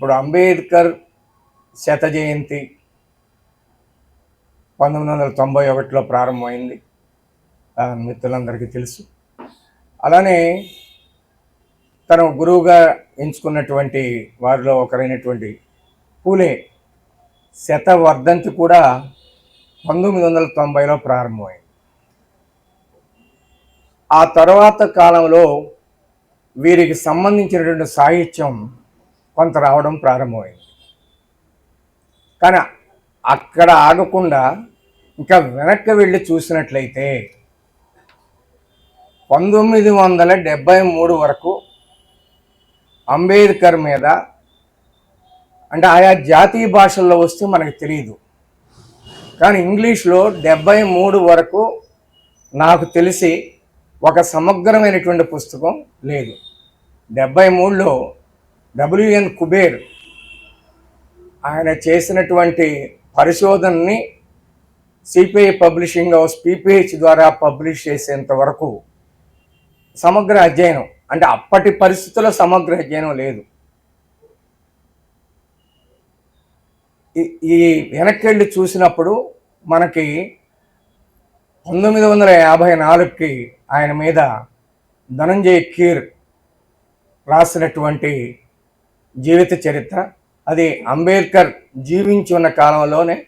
ఇప్పుడు అంబేద్కర్ శత జయంతి పంతొమ్మిది వందల తొంభై ఒకటిలో ప్రారంభమైంది మిత్రులందరికీ తెలుసు. అలానే తన గురువుగా ఎంచుకున్నటువంటి వారిలో ఒకరైనటువంటి పూలే శత వర్ధంతి కూడా పంతొమ్మిది వందల తొంభైలో ప్రారంభమైంది. ఆ తర్వాత కాలంలో వీరికి సంబంధించినటువంటి సాహిత్యం కొంత రావడం ప్రారంభమైంది. కానీ అక్కడ ఆగకుండా ఇంకా వెనక్కి వెళ్ళి చూసినట్లయితే పంతొమ్మిది వందల డెబ్భై మూడు వరకు అంబేద్కర్ మీద అంటే ఆయా జాతీయ భాషల్లో వస్తే మనకు తెలియదు కానీ ఇంగ్లీష్లో డెబ్బై మూడు వరకు నాకు తెలిసి ఒక సమగ్రమైనటువంటి పుస్తకం లేదు. డెబ్బై మూడులో డబ్ల్యూఎన్ కుబేర్ ఆయన చేసినటువంటి పరిశోధనని సిపిఐ పబ్లిషింగ్ హౌస్ పిపిహెచ్ ద్వారా పబ్లిష్ చేసేంత వరకు సమగ్ర అధ్యయనం అంటే అప్పటి పరిస్థితుల్లో సమగ్ర అధ్యయనం లేదు. ఈ- ఈ వెనక్కి వెళ్ళి చూసినప్పుడు మనకి పంతొమ్మిది వందల యాభై నాలుగుకి ఆయన మీద ధనంజయ్ కీర్ రాసినటువంటి జీవిత చరిత్ర. అది అంబేద్కర్ జీవించి ఉన్న కాలంలోనే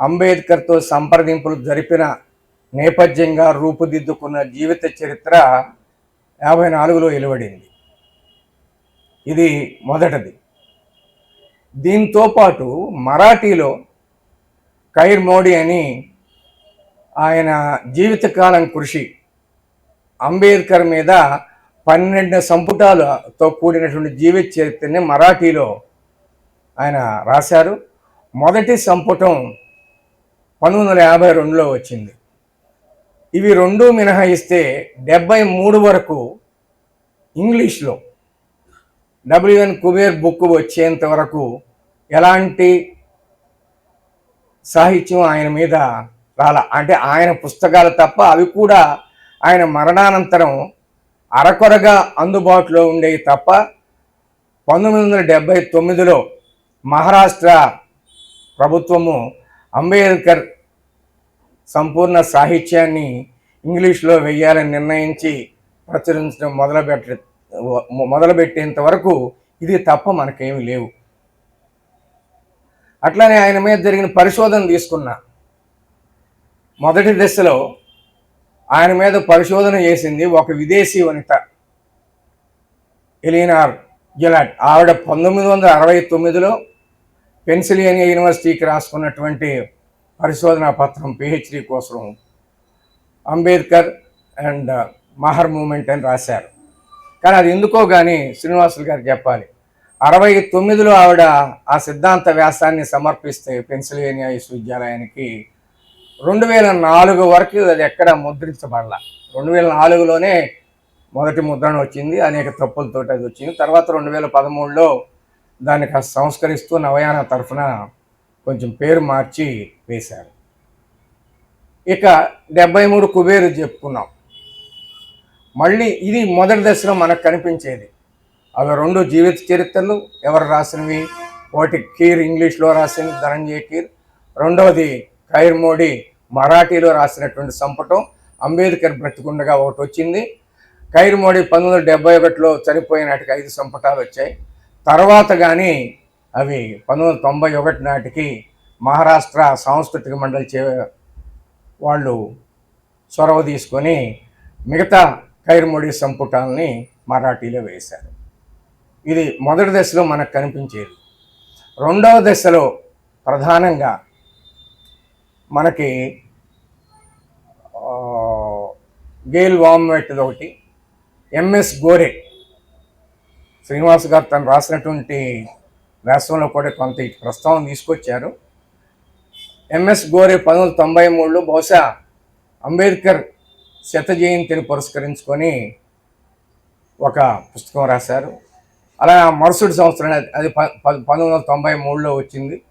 అంబేద్కర్తో సంప్రదింపులు జరిపిన నేపథ్యంగా రూపుదిద్దుకున్న జీవిత చరిత్ర యాభై నాలుగులో వెలువడింది. ఇది మొదటిది. దీంతో పాటు మరాఠీలో కైర్ మోడీ అని ఆయన జీవితకాలం కృషి అంబేద్కర్ మీద పన్నెండు సంపుటాలతో కూడినటువంటి జీవిత చరిత్రని మరాఠీలో ఆయన రాశారు. మొదటి సంపుటం పంతొమ్మిది వందల యాభై రెండులో వచ్చింది. ఇవి రెండు మినహాయిస్తే డెబ్బై మూడు వరకు ఇంగ్లీష్లో డబ్ల్యూఎన్ కుబేర్ బుక్ వచ్చేంత వరకు ఎలాంటి సాహిత్యం ఆయన మీద రాల? అంటే ఆయన పుస్తకాలు తప్ప అవి కూడా ఆయన మరణానంతరం అరకొరగా అందుబాటులో ఉండేవి తప్ప పంతొమ్మిది వందల డెబ్బై తొమ్మిదిలో మహారాష్ట్ర ప్రభుత్వము అంబేద్కర్ సంపూర్ణ సాహిత్యాన్ని ఇంగ్లీష్లో వెయ్యాలని నిర్ణయించి ప్రచురించడం మొదలుపెట్ట మొదలుపెట్టేంత వరకు ఇది తప్ప మనకేమి లేవు. అట్లానే ఆయన మీద జరిగిన పరిశోధన తీసుకున్నా మొదటి దశలో ఆయన మీద పరిశోధన చేసింది ఒక విదేశీ వనిత ఎలీనార్ గిలాట్. ఆవిడ పంతొమ్మిది వందల అరవై తొమ్మిదిలో పెన్సిల్వేనియా యూనివర్సిటీకి రాసుకున్నటువంటి పరిశోధనా పత్రం పిహెచ్డి కోసం అంబేద్కర్ అండ్ మహర్ మూమెంట్ అని రాశారు. కానీ అది ఎందుకో కానీ శ్రీనివాసులు గారు చెప్పాలి. అరవై తొమ్మిదిలో ఆవిడ ఆ సిద్ధాంత వ్యాసాన్ని సమర్పిస్తే పెన్సిల్వేనియా విశ్వవిద్యాలయానికి రెండు వేల నాలుగు వరకు అది ఎక్కడ ముద్రించబడాల. రెండు వేల నాలుగులోనే మొదటి ముద్రణ వచ్చింది అనేక తప్పులతో అది వచ్చింది. తర్వాత రెండు వేల పదమూడులో దాన్ని కాస్త సంస్కరిస్తూ నవయాన తరఫున కొంచెం పేరు మార్చి వేశారు. ఇక డెబ్బై మూడు కుబేరు చెప్పుకున్నాం. మళ్ళీ ఇది మొదటి దశలో మనకు కనిపించేది. అవి రెండు జీవిత చరిత్రలు ఎవరు రాసినవి? ఒకటి కీర్ ఇంగ్లీష్లో రాసింది ధనంజయ కీర్. రెండవది ఖైర్ మోడీ మరాఠీలో రాసినటువంటి సంపుటం అంబేద్కర్ బ్రతికుండగా ఒకటి వచ్చింది. ఖైర్ మోడీ పంతొమ్మిది వందల డెబ్బై ఒకటిలో చనిపోయిన నాటికి ఐదు సంపుటాలు వచ్చాయి. తర్వాత కానీ అవి పంతొమ్మిది వందల తొంభై ఒకటి నాటికి మహారాష్ట్ర సాంస్కృతిక మండలి చే వాళ్ళు చొరవ తీసుకొని మిగతా ఖైర్మొడి సంపుటాలని మరాఠీలో వేశారు. ఇది మొదటి దశలో మనకు కనిపించేది. రెండవ దశలో ప్రధానంగా మనకి ఆ, గేల్ వామ్మెట్ ఒకటి. ఎంఎస్ గోరే శ్రీనివాస్ గారు తను రాసినటువంటి వ్యాసంలో కూడా కొంత ప్రస్తావన తీసుకొచ్చారు. ఎంఎస్ గోరే పంతొమ్మిది తొంభై మూడులో బహుశా అంబేద్కర్ శత జయంతిని పురస్కరించుకొని ఒక పుస్తకం రాశారు. అలా మరుసటి సంవత్సరం అది- అది పంతొమ్మిది వందల తొంభై మూడులో వచ్చింది.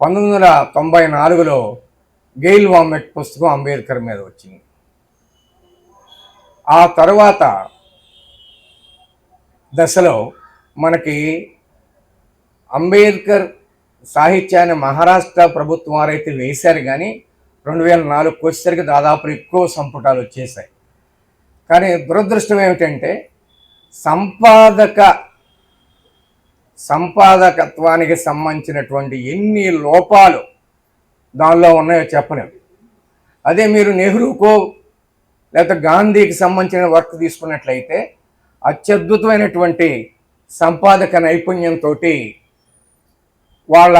పంతొమ్మిది వందల తొంభై నాలుగులో గెయిల్ వామెట్ పుస్తకం అంబేద్కర్ మీద వచ్చింది. ఆ తరువాత దశలో మనకి అంబేద్కర్ సాహిత్యాన్ని మహారాష్ట్ర ప్రభుత్వం వారైతే వేశారు కానీ రెండు వేల నాలుగుకి వచ్చేసరికి దాదాపు ఎక్కువ సంపుటాలు వచ్చేసాయి. కానీ దురదృష్టం ఏమిటంటే సంపాదక సంపాదకత్వానికి సంబంధించినటువంటి ఎన్ని లోపాలు దానిలో ఉన్నాయో చెప్పలేము అదే మీరు నెహ్రూకో లేకపోతే గాంధీకి సంబంధించిన వర్క్ తీసుకున్నట్లయితే అత్యద్భుతమైనటువంటి సంపాదక నైపుణ్యంతో వాళ్ళ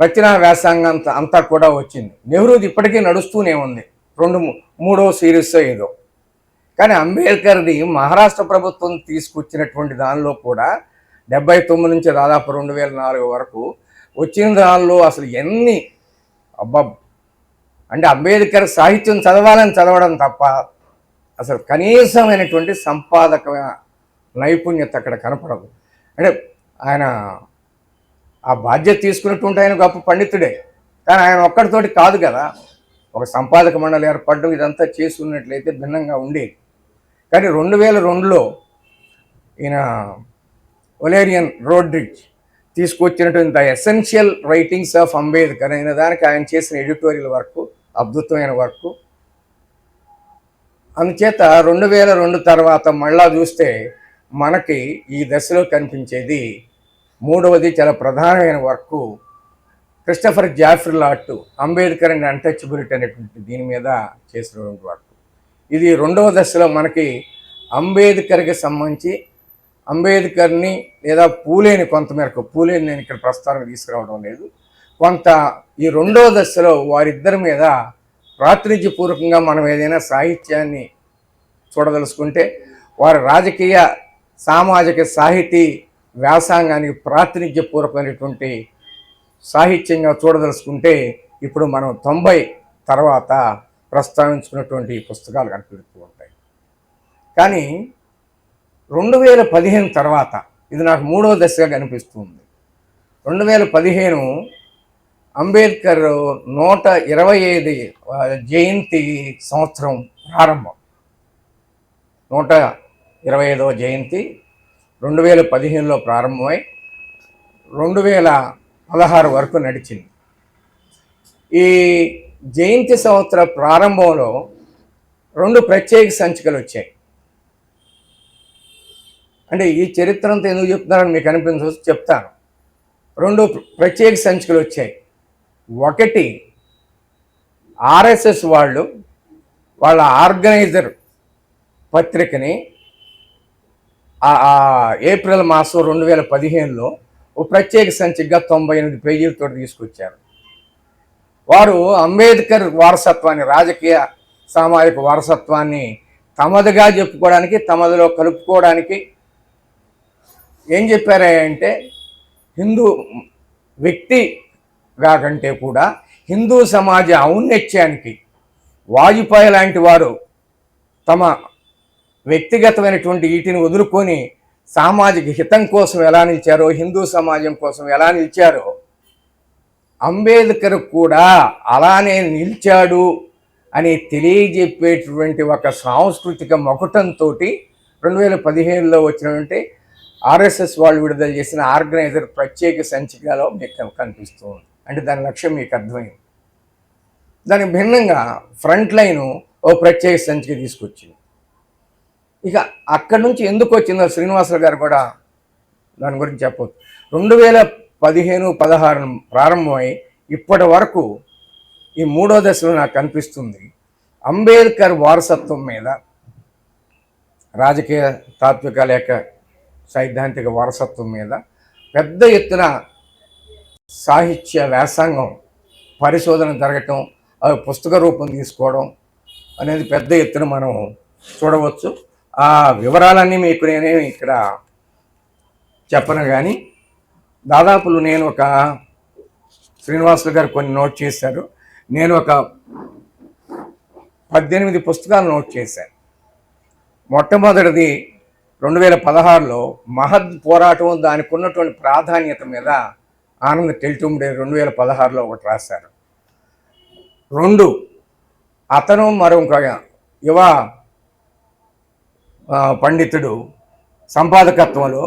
రచనా వ్యాసంగం అంతా అంతా కూడా వచ్చింది. నెహ్రూది ఇప్పటికీ నడుస్తూనే ఉంది. రెండు మూ- మూడో సిరీస్ ఏదో. కానీ అంబేద్కర్ది మహారాష్ట్ర ప్రభుత్వం తీసుకొచ్చినటువంటి దానిలో కూడా డెబ్బై తొమ్మిది నుంచి దాదాపు రెండు వేల నాలుగు వరకు వచ్చిన దానిలో అసలు ఎన్ని అబ్బా అంటే అంబేద్కర్ సాహిత్యం చదవాలని చదవడం తప్ప అసలు కనీసమైనటువంటి సంపాదక నైపుణ్యత అక్కడ కనపడదు. అంటే ఆయన ఆ బాధ్యత తీసుకున్నటువంటి ఆయన గొప్ప పండితుడే. కానీ ఆయన ఒక్కడితోటి కాదు కదా. ఒక సంపాదక మండలి ఏర్పడడం ఇదంతా చేసుకున్నట్లయితే భిన్నంగా ఉండేది. కానీ రెండు వేల రెండులో ఈయన ఒలేరియన్ రోడ్రిడ్జ్ తీసుకొచ్చినటువంటి the essential writings of Ambedkar అయిన దానికి ఆయన చేసిన ఎడిటోరియల్ వర్క్ అద్భుతమైన వర్క్. అందుచేత రెండు వేల రెండు తర్వాత మళ్ళా చూస్తే మనకి ఈ దశలో కనిపించేది మూడవది చాలా ప్రధానమైన work Christopher Jaffrelot Ambedkar and untouchability అనేటువంటి దీని మీద చేసినటువంటి వర్క్. ఇది రెండవ దశలో మనకి అంబేద్కర్కి సంబంధించి అంబేద్కర్ని లేదా పూలేని కొంతమేరకు పూలేని నేను ఇక్కడ ప్రస్తావన తీసుకురావడం లేదు. కొంత ఈ రెండవ దశలో వారిద్దరి మీద ప్రాతినిధ్యపూర్వకంగా మనం ఏదైనా సాహిత్యాన్ని చూడదలుచుకుంటే వారి రాజకీయ సామాజిక సాహితీ వ్యాసాంగానికి ప్రాతినిధ్యపూర్వకమైనటువంటి సాహిత్యంగా చూడదలుచుకుంటే ఇప్పుడు మనం తొంభై తర్వాత ప్రస్తావించుకున్నటువంటి పుస్తకాలు కనిపిస్తూ ఉంటాయి. కానీ రెండు వేల పదిహేను తర్వాత ఇది నాకు మూడవ దశగా కనిపిస్తుంది రెండు వేల పదిహేను అంబేద్కర్ నూట ఇరవై ఐదు జయంతి సంవత్సరం ప్రారంభం. నూట ఇరవై ఐదవ జయంతి రెండు వేల పదిహేనులో ప్రారంభమై రెండు వేల పదహారు వరకు నడిచింది. ఈ జయంతి సంవత్సర ప్రారంభంలో రెండు ప్రత్యేక సంచికలు వచ్చాయి. అంటే ఈ చరిత్ర అంతా ఎందుకు చెప్తున్నారని మీకు అనిపించవచ్చు చెప్తాను. రెండు ప్రత్యేక సంచికలు వచ్చాయి. ఒకటి ఆర్ఎస్ఎస్ వాళ్ళు వాళ్ళ ఆర్గనైజర్ పత్రికని ఏప్రిల్ మాసం రెండు వేల పదిహేనులో ఒక ప్రత్యేక సంచిగా తొంభై ఎనిమిది పేజీలతో తీసుకొచ్చారు. వారు అంబేద్కర్ వారసత్వాన్ని రాజకీయ సామాజిక వారసత్వాన్ని తమదిగా చెప్పుకోవడానికి తమదిలో కలుపుకోవడానికి ఏం చెప్పారంటే హిందూ వ్యక్తి కంటే కూడా హిందూ సమాజ ఔన్నత్యానికి వాజ్పేయి లాంటి వారు తమ వ్యక్తిగతమైనటువంటి వీటిని వదులుకొని సామాజిక హితం కోసం ఎలా నిలిచారో హిందూ సమాజం కోసం ఎలా నిలిచారో అంబేద్కర్ కూడా అలానే నిలిచాడు అని తెలియజెప్పేటువంటి ఒక సాంస్కృతిక మొకటంతో రెండు వేల పదిహేనులో వచ్చినటువంటి ఆర్ఎస్ఎస్ వాళ్ళు విడుదల చేసిన ఆర్గనైజర్ ప్రత్యేక సంచికలో మీకు కనిపిస్తుంది అంటే దాని లక్ష్యం మీకు అర్థమైంది. దానికి భిన్నంగా ఫ్రంట్ లైను ఓ ప్రత్యేక సంచికి తీసుకొచ్చింది. ఇక అక్కడి నుంచి ఎందుకు వచ్చిందో శ్రీనివాసరావు గారు కూడా దాని గురించి చెప్పవచ్చు రెండు వేల పదిహేను పదహారు ప్రారంభమై ఇప్పటి వరకు ఈ మూడో దశలో నాకు కనిపిస్తుంది అంబేద్కర్ వారసత్వం మీద రాజకీయ తాత్విక లేక సైద్ధాంతిక వారసత్వం మీద పెద్ద ఎత్తున సాహిత్య వ్యాసంగం పరిశోధన జరగటం అవి పుస్తక రూపం తీసుకోవడం అనేది పెద్ద ఎత్తున మనం చూడవచ్చు. ఆ వివరాలన్నీ మీకు నేనే ఇక్కడ చెప్పను కానీ దాదాపులు నేను ఒక శ్రీనివాసులు గారు కొన్ని నోట్ చేశారు. నేను ఒక పద్దెనిమిది పుస్తకాలు నోట్ చేశాను. మొట్టమొదటిది రెండు వేల పదహారులో మహద్ పోరాటం దానికి ఉన్నటువంటి ప్రాధాన్యత మీద ఆనంద్ టెల్టుమ్డే రెండు వేల పదహారులో ఒకటి రాశారు. రెండు అతను మరొక యువ పండితుడు సంపాదకత్వంలో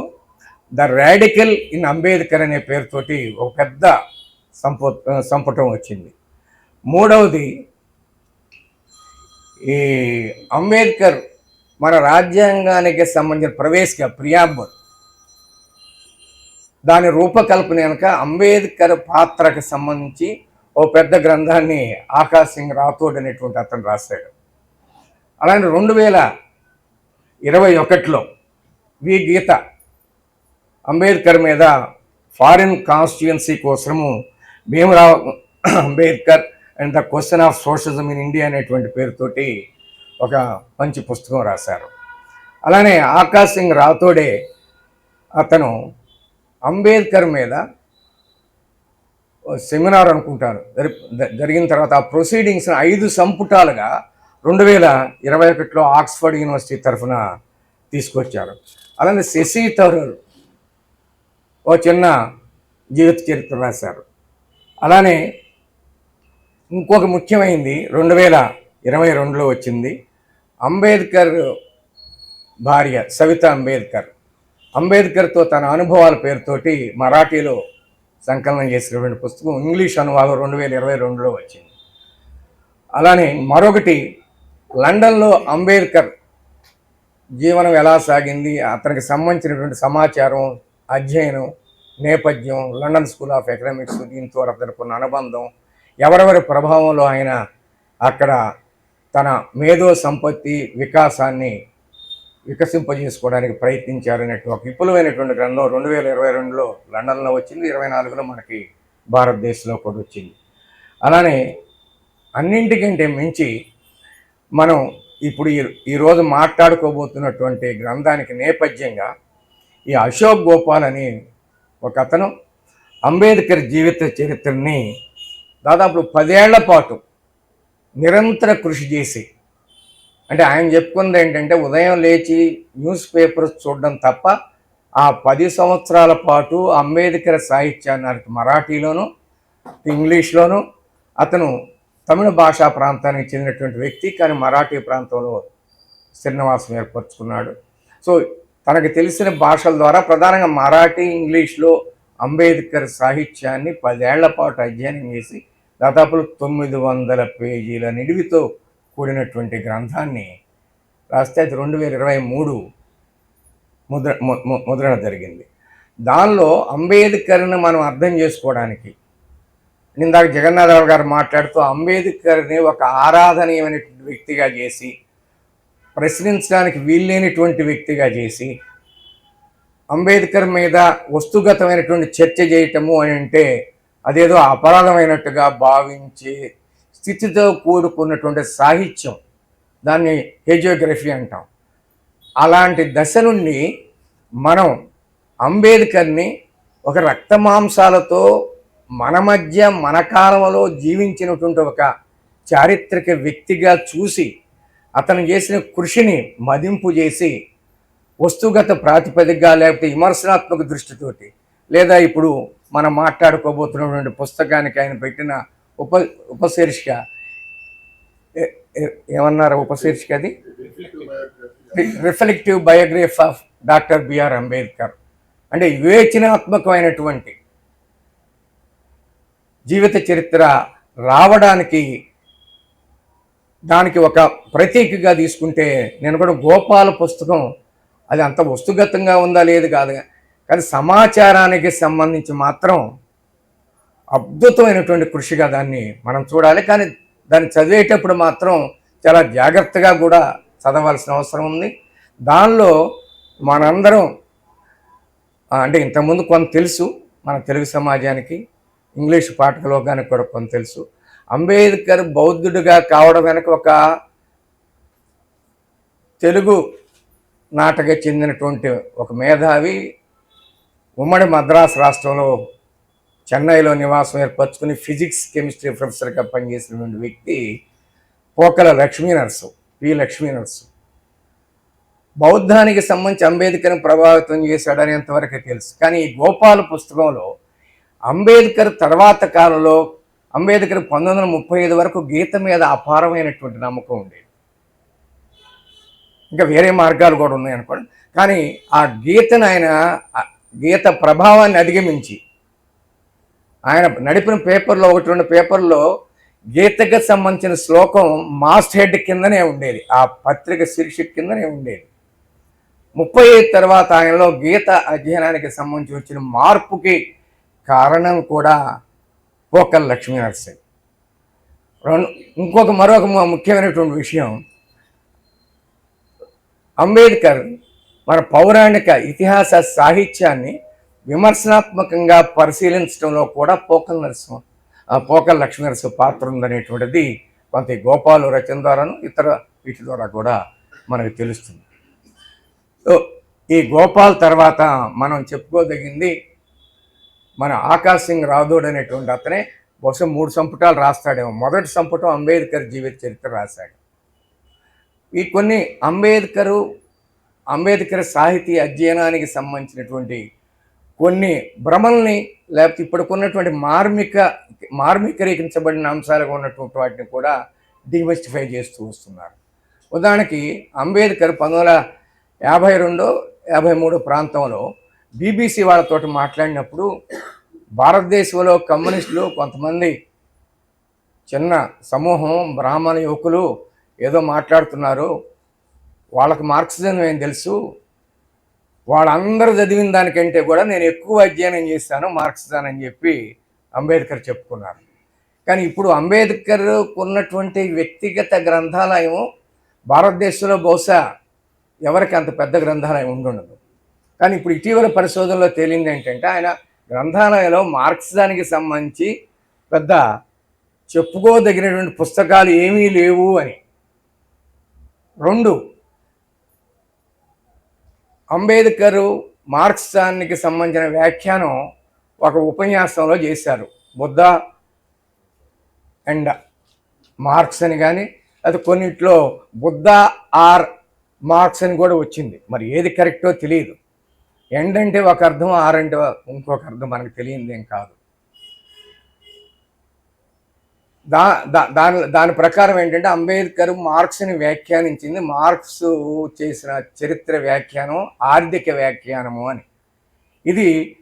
ద రాడికల్ ఇన్ అంబేద్కర్ అనే పేరుతోటి ఒక పెద్ద సంపు సంపుటం వచ్చింది. మూడవది ఈ అంబేద్కర్ మన రాజ్యాంగానికి సంబంధించిన ప్రవేశిక ప్రియాంబర్ దాని రూపకల్పన వెనక అంబేద్కర్ పాత్రకు సంబంధించి ఓ పెద్ద గ్రంథాన్ని ఆకాశ్ సింగ్ రాథోడ్ అనేటువంటి అతను రాశాడు. అలానే రెండు వేల ఇరవై ఒకటిలో వి గీత అంబేద్కర్ మీద ఫారిన్ కాన్స్టిట్యుయెన్సీ కోసము Bhimrao Ambedkar and the question of socialism in India అనేటువంటి పేరుతోటి ఒక మంచి పుస్తకం రాశారు. అలానే ఆకాశ్ సింగ్ రాథోడే అతను అంబేద్కర్ మీద సెమినార్ అనుకుంటాను జరిగిన తర్వాత ఆ ప్రొసీడింగ్స్ ఐదు సంపుటాలుగా రెండు వేల ఇరవై ఒకటిలో ఆక్స్ఫర్డ్ యూనివర్సిటీ తరఫున తీసుకొచ్చారు. అలానే శశి తరూర్ ఓ చిన్న జీవిత చరిత్ర రాశారు. అలానే ఇంకొక ముఖ్యమైనది రెండు వేల ఇరవై రెండులో వచ్చింది. అంబేద్కర్ భార్య సవిత అంబేద్కర్. అంబేద్కర్తో తన అనుభవాల పేరుతోటి మరాఠీలో సంకలనం చేసినటువంటి పుస్తకం ఇంగ్లీష్ అనువాదం రెండు వేల ఇరవై రెండులో వచ్చింది. అలానే మరొకటి లండన్లో అంబేద్కర్ జీవనం ఎలా సాగింది అతనికి సంబంధించినటువంటి సమాచారం అధ్యయనం నేపథ్యం లండన్ స్కూల్ ఆఫ్ ఎకనామిక్స్ దీంతో అతనికి అనుబంధం ఎవరెవరి ప్రభావంలో ఆయన అక్కడ తన మేధో సంపత్తి వికాసాన్ని వికసింపజేసుకోవడానికి ప్రయత్నించారనేటువంటి ఒక విపులమైనటువంటి గ్రంథం రెండు వేల ఇరవై రెండులో లండన్లో వచ్చింది ఇరవై నాలుగులో మనకి భారతదేశంలో కూడా వచ్చింది. అలానే అన్నింటికంటే మించి మనం ఇప్పుడు ఈ ఈరోజు మాట్లాడుకోబోతున్నటువంటి గ్రంథానికి నేపథ్యంగా ఈ అశోక్ గోపాల్ అని ఒక అతను అంబేద్కర్ జీవిత చరిత్రని దాదాపు పదేళ్ళ పాటు నిరంతర కృషి చేసి అంటే ఆయన చెప్పుకుంది ఏంటంటే ఉదయం లేచి న్యూస్ పేపర్స్ చూడడం తప్ప ఆ పది సంవత్సరాల పాటు అంబేద్కర్ సాహిత్యాన్ని మరాఠీలోను ఇంగ్లీష్లోను అతను తమిళ భాషా ప్రాంతానికి చెందినటువంటి వ్యక్తి కానీ మరాఠీ ప్రాంతంలో శ్రీనివాసం ఏర్పరచుకున్నాడు. సో తనకు తెలిసిన భాషల ద్వారా ప్రధానంగా మరాఠీ ఇంగ్లీష్లో అంబేద్కర్ సాహిత్యాన్ని పదేళ్ళ పాటు అధ్యయనం చేసి దాదాపు తొమ్మిది వందల పేజీల నిడివితో కూడినటువంటి గ్రంథాన్ని రాస్తే అది రెండు వేల ఇరవై మూడు ముద్ర ము- ముద్రణ జరిగింది. దానిలో అంబేద్కర్ని మనం అర్థం చేసుకోవడానికి ఇందాక జగన్నాథరావు గారు మాట్లాడుతూ అంబేద్కర్ని ఒక ఆరాధనీయమైనటువంటి వ్యక్తిగా చేసి ప్రశ్నించడానికి వీల్లేనిటువంటి వ్యక్తిగా చేసి అంబేద్కర్ మీద వస్తుగతమైనటువంటి చర్చ చేయటము అని అంటే అదేదో అపరాధమైనట్టుగా భావించే స్థితితో కూడుకున్నటువంటి సాహిత్యం దాన్ని హేజియోగ్రఫీ అంటాం. అలాంటి దశ నుండి మనం అంబేద్కర్ని ఒక రక్తమాంసాలతో మన మధ్య మన కాలంలో జీవించినటువంటి ఒక చారిత్రక వ్యక్తిగా చూసి అతను చేసిన కృషిని మదింపు చేసి వస్తుగత ప్రాతిపదికగా లేకపోతే విమర్శనాత్మక దృష్టితోటి లేదా ఇప్పుడు మనం మాట్లాడుకోబోతున్నటువంటి పుస్తకానికి ఆయన పెట్టిన ఉప ఉపశీర్షిక. ఏమన్నారు ఉపశీర్షిక అది? Reflective biography of doctor B R Ambedkar. అంటే వివేచనాత్మకమైనటువంటి జీవిత చరిత్ర రావడానికి దానికి ఒక ప్రతీకగా తీసుకుంటే నేను కూడా గోపాల పుస్తకం అది అంత వస్తుగతంగా ఉందా లేదు కాదు. కానీ సమాచారానికి సంబంధించి మాత్రం అద్భుతమైనటువంటి కృషిగా దాన్ని మనం చూడాలి. కానీ దాన్ని చదివేటప్పుడు మాత్రం చాలా జాగ్రత్తగా కూడా చదవాల్సిన అవసరం ఉంది. దానిలో మనందరం అంటే ఇంతకుముందు కొంత తెలుసు మన తెలుగు సమాజానికి ఇంగ్లీష్ పాఠకలోకానికి కూడా కొంత తెలుసు. అంబేద్కర్ బౌద్ధుడిగా కావడం వెనక ఒక తెలుగు నాటక చెందినటువంటి ఒక మేధావి ఉమ్మడి మద్రాసు రాష్ట్రంలో చెన్నైలో నివాసం ఏర్పరచుకుని ఫిజిక్స్ కెమిస్ట్రీ ప్రొఫెసర్గా పనిచేసినటువంటి వ్యక్తి Pokala Lakshmi nurse P. Lakshmi nurse బౌద్ధానికి సంబంధించి అంబేద్కర్ని ప్రభావితం చేశాడనేంతవరకే తెలుసు. కానీ గోపాల పుస్తకంలో అంబేద్కర్ తర్వాత కాలంలో అంబేద్కర్ పంతొమ్మిది వందల ముప్పై ఐదు వరకు గీత మీద అపారమైనటువంటి నమ్మకం ఉండేది. ఇంకా వేరే మార్గాలు కూడా ఉన్నాయి అనుకోండి. కానీ ఆ గీతను ఆయన గీత ప్రభావాన్ని అధిగమించి ఆయన నడిపిన పేపర్లో ఒకటి రెండు పేపర్లో గీతకు సంబంధించిన శ్లోకం మాస్ట్ హెడ్ కిందనే ఉండేది. ఆ పత్రిక శీర్షిక కిందనే ఉండేది. ముప్పై ఐదు తర్వాత ఆయనలో గీత అధ్యయనానికి సంబంధించి వచ్చిన మార్పుకి కారణం కూడా పోకల్ లక్ష్మీ నరసింహ రెండు ఇంకొక మరొక ముఖ్యమైనటువంటి విషయం అంబేద్కర్ మన పౌరాణిక ఇతిహాస సాహిత్యాన్ని విమర్శనాత్మకంగా పరిశీలించడంలో కూడా పోకల్ నరసింహ ఆ పోకల్ లక్ష్మీ నరసింహ పాత్ర ఉందనేటువంటిది కొంత గోపాలు రచన ద్వారాను ఇతర వీటి ద్వారా కూడా మనకు తెలుస్తుంది. సో ఈ గోపాల్ తర్వాత మనం చెప్పుకోదగింది మన ఆకాశ్ సింగ్ రాథోడ్ అనేటువంటి అతనే బహుశా మూడు సంపుటాలు రాస్తాడేమో. మొదటి సంపుటం అంబేద్కర్ జీవిత చరిత్ర రాశాడు. ఈ కొన్ని అంబేద్కరు అంబేద్కర్ సాహితీ అధ్యయనానికి సంబంధించినటువంటి కొన్ని భ్రమల్ని లేకపోతే ఇప్పుడుకున్నటువంటి మార్మిక మార్మికరీకరించబడిన అంశాలుగా ఉన్నటువంటి వాటిని కూడా డిమిస్టిఫై చేస్తూ వస్తున్నారు. ఉదాహరణకి అంబేద్కర్ పంతొమ్మిది వందల యాభై రెండు యాభై మూడు ప్రాంతంలో బీబీసీ వాళ్ళతోటి మాట్లాడినప్పుడు భారతదేశంలో కమ్యూనిస్టులు కొంతమంది చిన్న సమూహం బ్రాహ్మణ యువకులు ఏదో మాట్లాడుతున్నారు. వాళ్ళకి మార్క్సిజం ఏం తెలుసు? వాళ్ళందరూ చదివిన దానికంటే కూడా నేను ఎక్కువ అధ్యయనం చేస్తాను మార్క్సిజం అని చెప్పి అంబేద్కర్ చెప్పుకున్నారు. కానీ ఇప్పుడు అంబేద్కర్ ఉన్నటువంటి వ్యక్తిగత గ్రంథాలయం భారతదేశంలో బహుశా ఎవరికి అంత పెద్ద గ్రంథాలయం ఉండుండదు కానీ ఇప్పుడు ఇటీవల పరిశోధనలో తేలింది ఏంటంటే ఆయన గ్రంథాలయంలో మార్క్సిజానికి సంబంధించి పెద్ద చెప్పుకోదగినటువంటి పుస్తకాలు ఏమీ లేవు అని. రెండు అంబేద్కర్ మార్క్సానికి సంబంధించిన వ్యాఖ్యానం ఒక ఉపన్యాసంలో చేశారు. బుద్ధ అండ్ మార్క్స్ అని కానీ అది కొన్నిట్లో బుద్ధ ఆర్ మార్క్స్ అని కూడా వచ్చింది. మరి ఏది కరెక్టో తెలియదు ఎండ్ అంటే ఒక అర్థం ఆర్ అంటే ఇంకొక అర్థం మనకు తెలియంది ఏం కాదు. దా దా- దాని దాని ప్రకారం ఏంటంటే అంబేద్కర్ మార్క్స్ని వ్యాఖ్యానించింది. మార్క్స్ చేసిన చరిత్ర వ్యాఖ్యానం ఆర్థిక వ్యాఖ్యానము అని. ఇది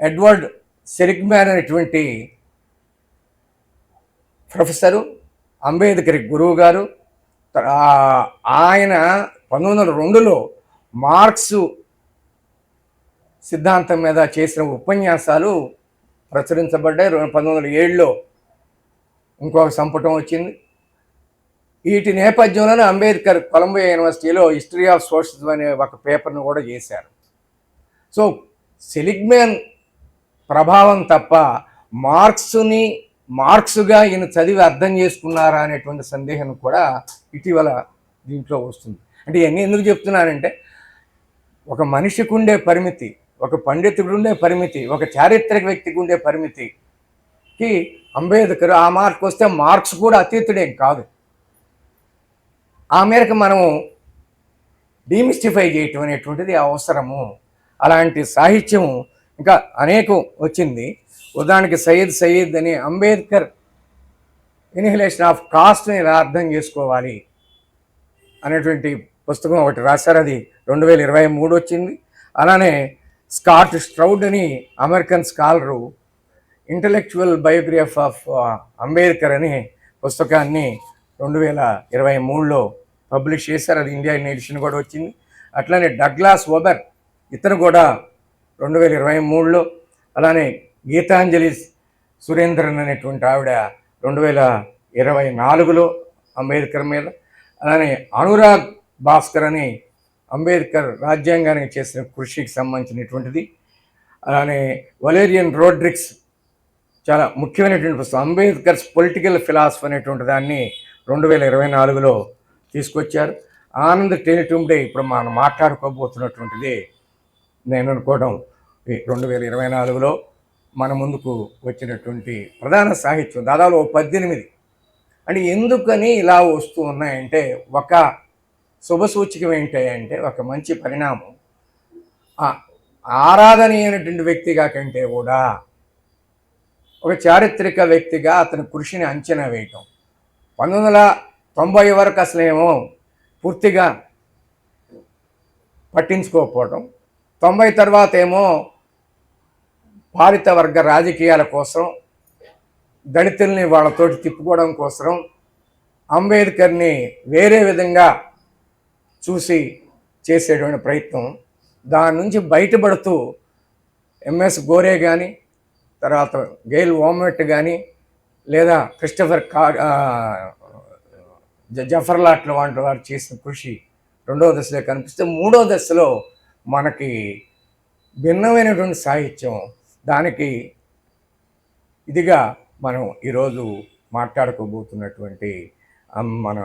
ఎడ్వర్డ్ సెరిగ్మ్యాన్ అనేటువంటి ప్రొఫెసరు అంబేద్కర్ గురువు గారు ఆయన పంతొమ్మిది వందల రెండులో మార్క్స్ సిద్ధాంతం మీద చేసిన ఉపన్యాసాలు ప్రచురించబడ్డాయి. పంతొమ్మిది వందల ఏడులో ఇంకొక సంపుటం వచ్చింది. వీటి నేపథ్యంలోనే అంబేద్కర్ కొలంబియా యూనివర్సిటీలో హిస్టరీ ఆఫ్ సోషలిజం అనే ఒక పేపర్ను కూడా చేశారు. సో సెలిగ్మెన్ ప్రభావం తప్ప మార్క్స్ని మార్క్స్గా ఈయన చదివి అర్థం చేసుకున్నారా అనేటువంటి సందేహం కూడా ఇటీవల దీంట్లో వస్తుంది. అంటే ఇవన్నీ ఎందుకు చెప్తున్నానంటే ఒక మనిషికి ఉండే పరిమితి ఒక పండితుడు ఉండే పరిమితి ఒక చారిత్రక వ్యక్తికి ఉండే కి అంబేద్కర్ ఆ మార్క్ వస్తే మార్క్స్ కూడా అతీతుడేం కాదు. ఆ మేరకు మనము డీమిస్టిఫై చేయటం అనేటువంటిది అవసరము. అలాంటి సాహిత్యము ఇంకా అనేకం వచ్చింది. ఉదాహరణకి సయ్యద్ సయ్యద్ అని అంబేద్కర్ ఇన్హిలేషన్ ఆఫ్ కాస్ట్ని అర్థం చేసుకోవాలి అనేటువంటి పుస్తకం ఒకటి రాశారు. అది రెండు వేల ఇరవై మూడు వచ్చింది. అలానే స్కాట్ స్ట్రౌడ్ అని American scholar intellectual biography of Ambedkar అనే పుస్తకాన్ని రెండు వేల ఇరవై మూడులో పబ్లిష్ చేశారు. అది ఇండియా ఎడిషన్ కూడా వచ్చింది. అట్లానే డగ్లాస్ ఓబర్ ఇతను కూడా రెండు వేల ఇరవై మూడులో అలానే గీతాంజలి సురేంద్రన్ అనేటువంటి ఆవిడ రెండు వేల ఇరవై నాలుగులో అంబేద్కర్ మీద అలానే అనురాగ్ భాస్కర్ అని అంబేద్కర్ రాజ్యాంగానికి చేసిన కృషికి సంబంధించినటువంటిది. అలానే వలేరియన్ రోడ్రిక్స్ చాలా ముఖ్యమైనటువంటి పుస్తకం అంబేద్కర్స్ పొలిటికల్ ఫిలాసఫీ అనేటువంటి దాన్ని రెండు వేల ఇరవై నాలుగులో తీసుకొచ్చారు. ఆనంద్ టెలిటుండే ఇప్పుడు మనం మాట్లాడుకోబోతున్నటువంటిది నేను అనుకోవడం ఈ రెండు వేల ఇరవై నాలుగులో మన ముందుకు వచ్చినటువంటి ప్రధాన సాహిత్యం. దాదాపు పద్దెనిమిది. అంటే ఎందుకని ఇలా వస్తూ ఉన్నాయంటే ఒక శుభసూచకం ఏంటంటే ఒక మంచి పరిణామం. ఆరాధనీయమైనటువంటి వ్యక్తిగా కంటే కూడా ఒక చారిత్రక వ్యక్తిగా అతని కృషిని అంచనా వేయటం. పంతొమ్మిది వందల తొంభై వరకు అసలేమో పూర్తిగా పట్టించుకోకపోవడం తొంభై తర్వాత ఏమో పాలిత వర్గ రాజకీయాల కోసం దళితుల్ని వాళ్ళతోటి తిప్పుకోవడం కోసం అంబేద్కర్ని వేరే విధంగా చూసి చేసేటువంటి ప్రయత్నం. దాని నుంచి బయటపడుతూ ఎంఎస్ గోరే కానీ తర్వాత గెయిల్ ఓమెట్ కానీ లేదా క్రిస్టఫర్ కా జ- జఫర్ వంటి వారు చేసిన కృషి రెండవ దశలో కనిపిస్తే మూడో దశలో మనకి భిన్నమైనటువంటి సాహిత్యం దానికి ఇదిగా మనం ఈరోజు మాట్లాడుకోబోతున్నటువంటి మన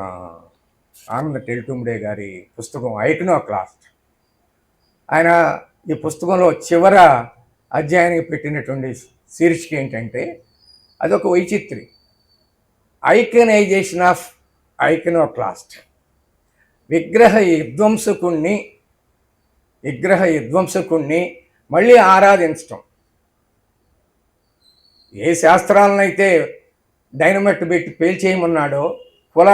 ఆనంద టెల్టుమ్డే గారి పుస్తకం ఐకనో క్లాస్ట్ ఆయన ఈ పుస్తకంలో చివర అధ్యాయానికి పెట్టినటువంటి శీర్షిక ఏంటంటే అదొక వైచిత్రి ఐకనైజేషన్ ఆఫ్ ఐకనోక్లాస్ట్ విగ్రహ విధ్వంసకుణ్ణి విగ్రహ విధ్వంసకుణ్ణి మళ్ళీ ఆరాధించటం. ఏ శాస్త్రాలనైతే డైనమైట్ పెట్టి పేల్చేయమన్నాడో కుల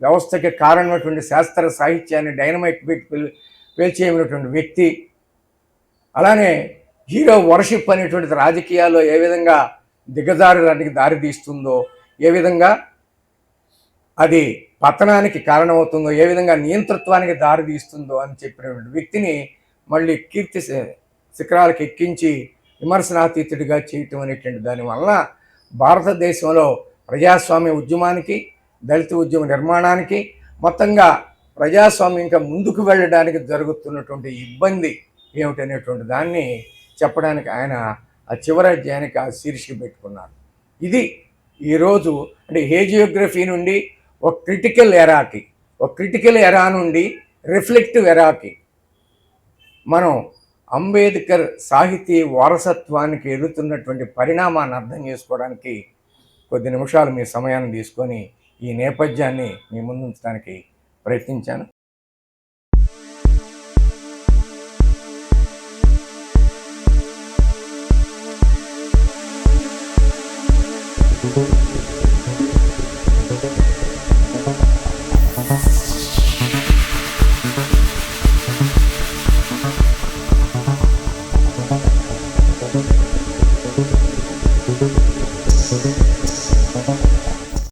వ్యవస్థకి కారణమైనటువంటి శాస్త్ర సాహిత్యాన్ని డైనమైట్ పెట్టి పేల్ వ్యక్తి అలానే హీరో వర్షిప్ అనేటువంటిది రాజకీయాల్లో ఏ విధంగా దిగజారడానికి దారి తీస్తుందో ఏ విధంగా అది పతనానికి కారణమవుతుందో ఏ విధంగా నియంతృత్వానికి దారి తీస్తుందో అని చెప్పినటువంటి వ్యక్తిని మళ్ళీ కీర్తి శిఖరాలకు ఎక్కించి విమర్శనాతీతుడిగా చేయటం అనేటువంటి దానివల్ల భారతదేశంలో ప్రజాస్వామ్య ఉద్యమానికి దళిత ఉద్యమ నిర్మాణానికి మొత్తంగా ప్రజాస్వామ్యం ఇంకా ముందుకు వెళ్ళడానికి జరుగుతున్నటువంటి ఇబ్బంది ఏమిటనేటువంటి దాన్ని చెప్పడానికి ఆయన ఆ చివరి అధ్యాయానికి ఆ శీర్షిక పెట్టుకున్నారు. ఇది ఈరోజు అంటే హేజియోగ్రఫీ నుండి ఒక క్రిటికల్ ఎరాకి ఒక క్రిటికల్ ఎరా నుండి రిఫ్లెక్టివ్ ఎరాకి. మనం అంబేద్కర్ సాహితీ వారసత్వానికి ఎదుగుతున్నటువంటి పరిణామాన్ని అర్థం చేసుకోవడానికి కొద్ది నిమిషాలు మీ సమయాన్ని తీసుకొని ఈ నేపథ్యాన్ని మీ ముందు ఉంచడానికి ప్రయత్నించాను.